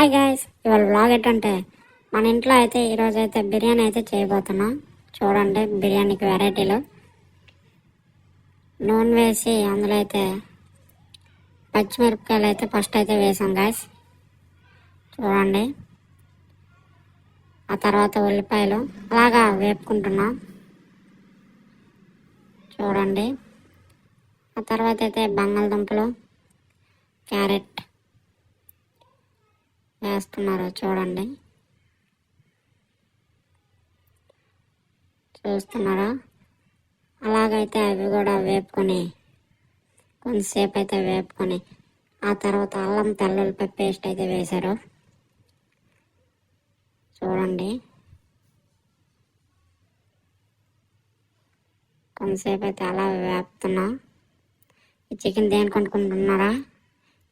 Hi guys ఇవాళ blog ఏంటంటే మన ఇంట్లో అయితే ఈరోజు అయితే బిర్యానీ అయితే చేయబోతున్నాం. చూడండి బిర్యానీకి వెరైటీలు నూనె వేసి అందులో అయితే పచ్చిమిరపకాయలు అయితే ఫస్ట్ అయితే వేసాం గాయస్ చూడండి. ఆ తర్వాత ఉల్లిపాయలు అలాగా వేపుకుంటున్నాం. చూడండి. ఆ తర్వాత అయితే బంగాళదుంపలు క్యారెట్ వేస్తున్నారు చూడండి. చూస్తున్నారా? అలాగైతే అవి కూడా వేపుకొని కొంతసేపు అయితే వేపుకొని ఆ తర్వాత అల్లం తెల్లుల్లిపై పేస్ట్ అయితే వేశారు. చూడండి. కొంతసేపు అయితే అలా వేపుతున్నా. ఈ చికెన్ దేనికి వండుకుంటున్నారా?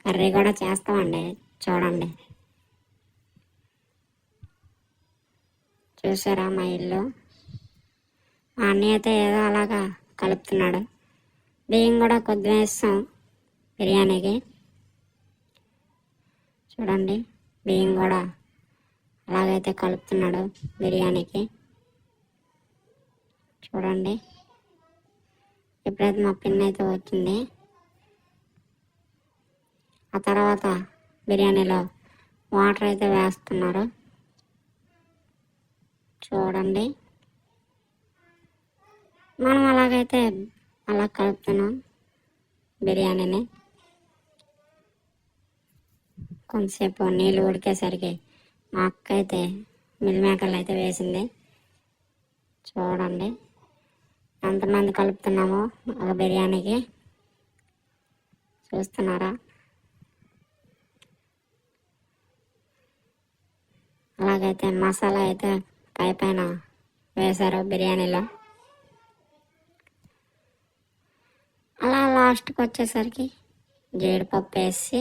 కర్రీ కూడా చేస్తామండి. చూడండి. చూసారా మా ఇల్లు? మా అన్నయ్యతో అయితే ఏదో అలాగా కలుపుతున్నాడు. బియ్యం కూడా కొద్ది వేస్తాం బిర్యానీకి. చూడండి బియ్యం కూడా అలాగైతే కలుపుతున్నాడు బిర్యానీకి. చూడండి ఇప్పుడైతే మా పిన్ అయితే వచ్చింది. ఆ తర్వాత బిర్యానీలో వాటర్ అయితే వేస్తున్నారు. చూడండి. మనం అలాగైతే అలా కలుపుతున్నాం బిర్యానీని. కొంతసేపు నీళ్ళు ఉడికేసరికి మా అక్క అయితే మిల్మేకర్లు అయితే వేసింది. చూడండి. ఎంతమంది కలుపుతున్నామో ఒక బిర్యానీకి. చూస్తున్నారా? అలాగైతే మసాలా అయితే పై పైన వేశారు బిర్యానీలో. అలా లాస్ట్కి వచ్చేసరికి జీడిపప్పు వేసి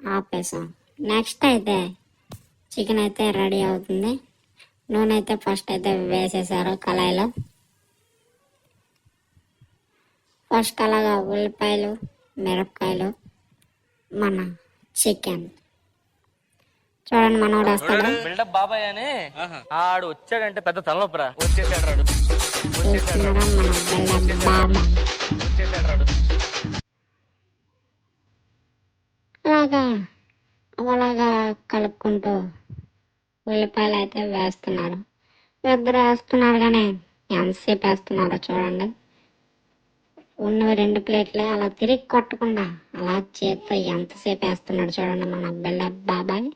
ఆపేసాం. నెక్స్ట్ అయితే చికెన్ అయితే రెడీ అవుతుంది. నూనె అయితే ఫస్ట్ అయితే వేసేసారు కళాయిలో. ఫస్ట్ అలాగా ఉల్లిపాయలు మిరపకాయలు మన చికెన్. చూడండి మనోడు వస్తాడు? బిల్డప్ బాబాయ్ అని ఆడు వచ్చాడంటే పెద్ద తలనొప్పరా. వచ్చేసాడు రాడు. రాడు. అలాగా అలాగా కలుపుకుంటూ ఉల్లిపాయలు అయితే వేస్తున్నారు. ఇద్దరు వేస్తున్నారు కానీ ఎంతసేపు వేస్తున్నారో చూడండి. ఉన్నవి రెండు ప్లేట్లే అలా తిరిగి కొట్టకుండా అలా చేత్తో ఎంతసేపు వేస్తున్నాడు చూడండి మన బిళ్ళ బాబాయ్.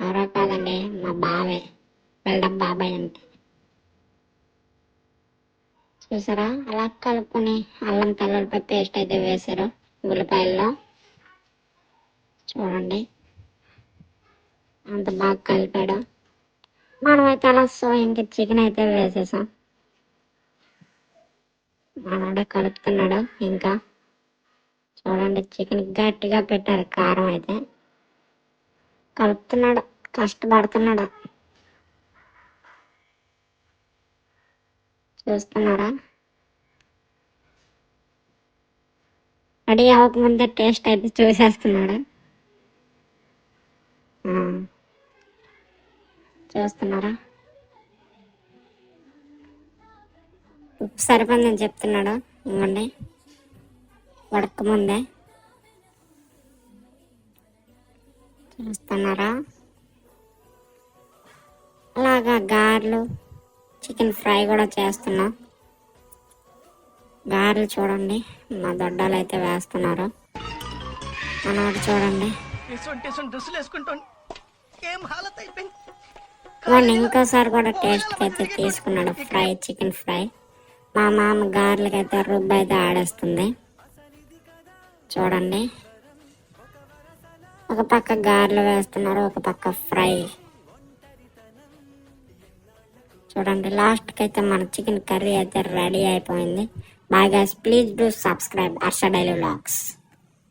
ఎవరో కాదండి మా బావే వెళ్ళడం బాబాయ్ అంటే. చూసారా? అలా కలుపుకొని అల్లం తెల్లపై పేస్ట్ అయితే వేశారు ఉల్లిపాయల్లో. చూడండి. అంత బాగా కలిపాడు. మనమైతే అలా సో ఇంక చికెన్ అయితే వేసేసాం. మనోడే కలుపుతున్నాడు ఇంకా. చూడండి చికెన్ గట్టిగా పెట్టారు కారం అయితే. కలుపుతున్నాడు కష్టపడుతున్నాడు. చూస్తున్నారా? రెడీ అవ్వకముందే టేస్ట్ అయితే చూసేస్తున్నాడు. చూస్తున్నారా? ఉప్పు సరిపోయిందని చెప్తున్నాడు. ఇవ్వండి. ఉడక చూస్తున్నారా? అలాగా గారెలు చికెన్ ఫ్రై కూడా చేస్తున్నా. గారెలు చూడండి మా దొడ్డాలు అయితే వేస్తున్నారు. మనోడు చూడండి. వాడిని ఇంకోసారి కూడా టేస్ట్కి అయితే తీసుకున్నాడు ఫ్రై చికెన్ ఫ్రై. మా మామ గారెలకి అయితే రుబ్బు అయితే ఆడేస్తుంది. చూడండి. ఒక పక్క గారెలు వేస్తున్నారు ఒక పక్క ఫ్రై. చూడండి లాస్ట్కి అయితే మన చికెన్ కర్రీ అయితే రెడీ అయిపోయింది. బాగా please do subscribe Arsha daily vlogs.